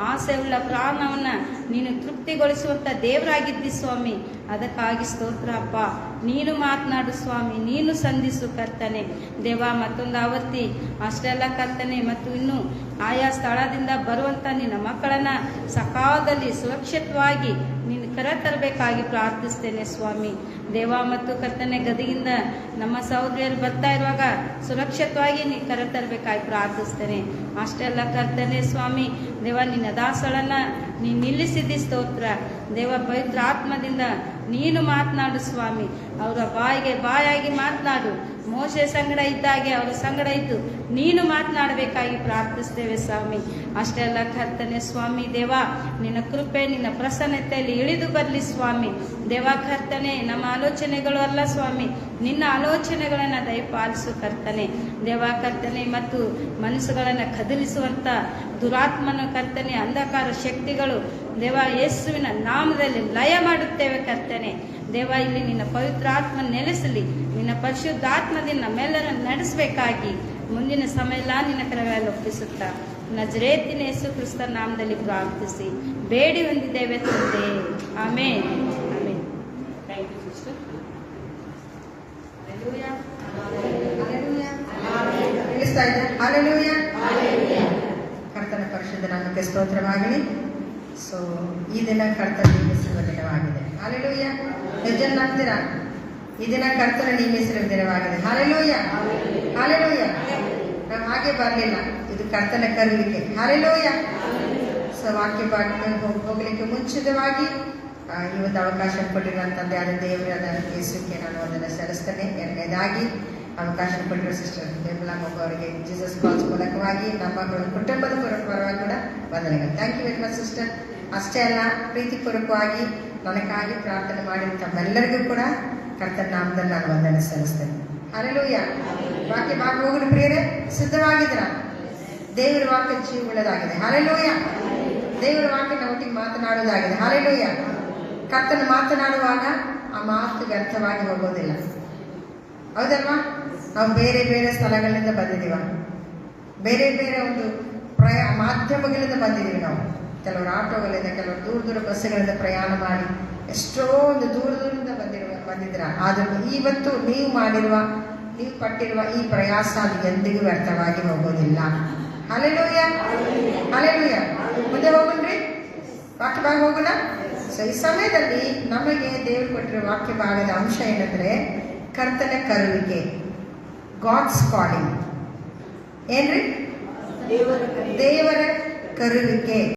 ಆಸೆಯುಳ್ಳ ಪ್ರಾಣವನ್ನ ನೀನು ತೃಪ್ತಿಗೊಳಿಸುವಂತ ದೇವರಾಗಿದ್ದಿ ಸ್ವಾಮಿ. ಅದಕ್ಕಾಗಿ ಸ್ತೋತ್ರ, ಅಪ್ಪ. ನೀನು ಮಾತನಾಡು ಸ್ವಾಮಿ, ನೀನು ಸಂಧಿಸು ಕರ್ತನೆ. ದೇವ, ಮತ್ತೊಂದು ಆವರ್ತಿ ಅಷ್ಟೆಲ್ಲ ಕರ್ತನೆ ಮತ್ತು ಇನ್ನು ಆಯಾ ಸ್ಥಳದಿಂದ ಬರುವಂತ ನಿನ್ನ ಮಕ್ಕಳನ್ನ ಸಕಾಲದಲ್ಲಿ ಸುರಕ್ಷಿತವಾಗಿ ಕರ ತರಬೇಕಾಗಿ ಪ್ರಾರ್ಥಿಸ್ತೇನೆ ಸ್ವಾಮಿ. ದೇವ ಮತ್ತು ಕರ್ತನೆ ಗದಿಯಿಂದ ನಮ್ಮ ಸಹೋದರಿಯರು ಬರ್ತಾ ಇರುವಾಗ ಸುರಕ್ಷಿತವಾಗಿ ನೀ ಕರ ತರಬೇಕಾಗಿ ಪ್ರಾರ್ಥಿಸ್ತೇನೆ. ಅಷ್ಟೆಲ್ಲ ಕರ್ತನೆ ಸ್ವಾಮಿ, ದೇವ ನಿನ್ನ ದಾಸಳನ್ನ ನೀ ನಿಲ್ಲಿಸಿದ್ದಿ ಸ್ತೋತ್ರ. ದೇವ ಪವಿತ್ರ ಆತ್ಮದಿಂದ ನೀನು ಮಾತನಾಡು ಸ್ವಾಮಿ. ಅವರ ಬಾಯಿಗೆ ಬಾಯಾಗಿ ಮಾತನಾಡು. ಮೋಸೆ ಸಂಗಡ ಇದ್ದಾಗೆ ಅವರ ಸಂಗಡ ಇದ್ದು ನೀನು ಮಾತನಾಡಬೇಕಾಗಿ ಪ್ರಾರ್ಥಿಸ್ತೇವೆ ಸ್ವಾಮಿ. ಅಷ್ಟೆಲ್ಲ ಕರ್ತನೆ ಸ್ವಾಮಿ, ದೇವ, ನಿನ್ನ ಕೃಪೆ, ನಿನ್ನ ಪ್ರಸನ್ನತೆಯಲ್ಲಿ ಇಳಿದು ಬರಲಿ ಸ್ವಾಮಿ. ದೇವಾಕರ್ತನೆ, ನಮ್ಮ ಆಲೋಚನೆಗಳು ಅಲ್ಲ ಸ್ವಾಮಿ. ನಿನ್ನ ಆಲೋಚನೆಗಳನ್ನು ದಯಪಾಲಿಸು ಕರ್ತನೆ. ದೇವಾಕರ್ತನೆ ಮತ್ತು ಮನಸ್ಸುಗಳನ್ನು ಕದಲಿಸುವಂಥ ದುರಾತ್ಮನ ಕರ್ತನೆ, ಅಂಧಕಾರ ಶಕ್ತಿಗಳು ದೇವ ಯೇಸುವಿನ ನಾಮದಲ್ಲಿ ಲಯ ಮಾಡುತ್ತೇವೆ ಕರ್ತನೆ. ದೇವ, ಇಲ್ಲಿ ನಿನ್ನ ಪವಿತ್ರ ಆತ್ಮ ನೆಲೆಸಲಿ. ನಿನ್ನ ಪರಿಶುದ್ಧಾತ್ಮದಿಂದ ನಮ್ಮೆಲ್ಲರನ್ನು ನಡೆಸಬೇಕಾಗಿ. ಮುಂದಿನ ಸಮಯ ಎಲ್ಲ ನಿನ್ನ ಕರಗಳಲ್ಲಿ ಒಪ್ಪಿಸುತ್ತಾ. ನಜರೇತಿನ ಯೇಸು ಕ್ರಿಸ್ತ ನಾಮದಲ್ಲಿ ಪ್ರಾರ್ಥಿಸಿ ಬೇಡಿ ಹೊಂದಿದ್ದೇವೆ ತಂದೆ. Amen. Amen. Thank you sister ಕರ್ತನ ಪರಿಶುದ್ಧ ನಾಮಕ್ಕೆ ಸ್ತೋತ್ರವಾಗಲಿ. ಸೊ ಈ ದಿನ ಕರ್ತನ ನೇಮಿಸಿರುವ ದಿನವಾಗಿದೆ. ಹಾಲೆಲೂಯ ಹೆಜ್ಜನ್ ನಂಬ್ತೀರಾ ಈ ದಿನ ಕರ್ತನ ನೇಮಿಸಿರುವ ದಿನವಾಗಿದೆ. ಹಾಲೆಲೂಯ ಹಾಲೆಲೂಯ ನಾವು ಹಾಗೆ ಬರಲಿಲ್ಲ. ಇದು ಕರ್ತನ ಕರೀಲಿಕ್ಕೆ. ಹಾರೆಲೋಯ ಸೊ ವಾಕ್ಯ ಹೋಗ್- ಹೋಗ್ಲಿಕ್ಕೆ ಮುಂಚಿತವಾಗಿ ಈ ಒಂದು ಅವಕಾಶ ಕೊಟ್ಟಿರುವಂತ ತಂದೆ ಆದ ದೇವರಾದ ಯೇಸುಕ್ಕೆ ನಾನು ಅದನ್ನು ಸಲ್ಲಿಸ್ತೇನೆ. ಎರಡನೇದಾಗಿ, ಅವಕಾಶ ಕೊಟ್ಟಿರುವ ಸಿಸ್ಟರ್ ನಿರ್ಮಲಾ ಮಗು ಜೀಸಸ್ ಕಾಲ್ಸ್ ಮೂಲಕವಾಗಿ, ನಮ್ಮ ಕುಟುಂಬದ ಪೂರ್ವಕವಾಗಿ ಕೂಡ ವಂದನೆಗಳು. Thank you very much sister ಅಷ್ಟೇ ಅಲ್ಲ, ಪ್ರೀತಿಪೂರ್ವಕವಾಗಿ ನನಗಾಗಿ ಪ್ರಾರ್ಥನೆ ಮಾಡಿದ ತಮ್ಮೆಲ್ಲರಿಗೂ ಕೂಡ ಕರ್ತನ ನಾಮದಲ್ಲಿ ನಾನು ವಂದನೆ ಸಲ್ಲಿಸ್ತೇನೆ. ಅಲ್ಲೆಲೂಯ ವಾಕ್ಯ ಭಾಗ ಹೋಗಲು ಪ್ರಿಯರೇ ಸಿದ್ಧವಾಗಿದ್ರ ದೇವರ ವಾಕ್ಯ ಜೀವ ಉಳ್ಳದಾಗಿದೆ ಹಾಲೆಲೂಯ ದೇವರ ವಾಕ್ಯ ಒಟ್ಟಿಗೆ ಮಾತನಾಡುವುದಾಗಿದೆ ಹರಲೂಯ ಕರ್ತನ ಮಾತನಾಡುವಾಗ ಆ ಮಾತು ವ್ಯರ್ಥವಾಗಿ ಹೋಗೋದಿಲ್ಲ. ಹೌದಲ್ವಾ? ನಾವು ಬೇರೆ ಬೇರೆ ಸ್ಥಳಗಳಿಂದ ಬಂದಿದ್ದೀವ. ಬೇರೆ ಬೇರೆ ಒಂದು ಪ್ರಯಾ, ಮಾಧ್ಯಮಗಳಿಂದ ಬಂದಿದ್ದೀವಿ ನಾವು. ಕೆಲವರು ಆಟೋಗಳಿಂದ, ಕೆಲವರು ದೂರ ದೂರ ಬಸ್ಸುಗಳಿಂದ ಪ್ರಯಾಣ ಮಾಡಿ ಎಷ್ಟೋ ಒಂದು ದೂರ ದೂರದಿಂದ ಬಂದಿರುವ ಬಂದಿದ್ದೀರ. ಆದರೂ ಇವತ್ತು ನೀವು ಮಾಡಿರುವ ನೀವು ಪಟ್ಟಿರುವ ಈ ಪ್ರಯಾಸ ಅದು ಎಂದಿಗೂ ವ್ಯರ್ಥವಾಗಿ ಹೋಗೋದಿಲ್ಲ. ಅಲೆಲೂಯ ಅಲೆಲೂಯ ಮುಂದೆ ಹೋಗೋಣ್ರಿ. ವಾಕ್ಯ ಭಾಗ ಹೋಗೋಣ? ಸೊ ಈ ಸಮಯದಲ್ಲಿ ನಮಗೆ ದೇವರು ಕೊಟ್ಟಿರೋ ವಾಕ್ಯ ಭಾಗದ ಅಂಶ ಏನಂದ್ರೆ ಕರ್ತನ ಕರುವಿಕೆ ಗಾಡ್ಸ್ ಕಾಲಿಂಗ್ ಏನ್ರಿ? ದೇವರ ಕರುವಿಕೆ.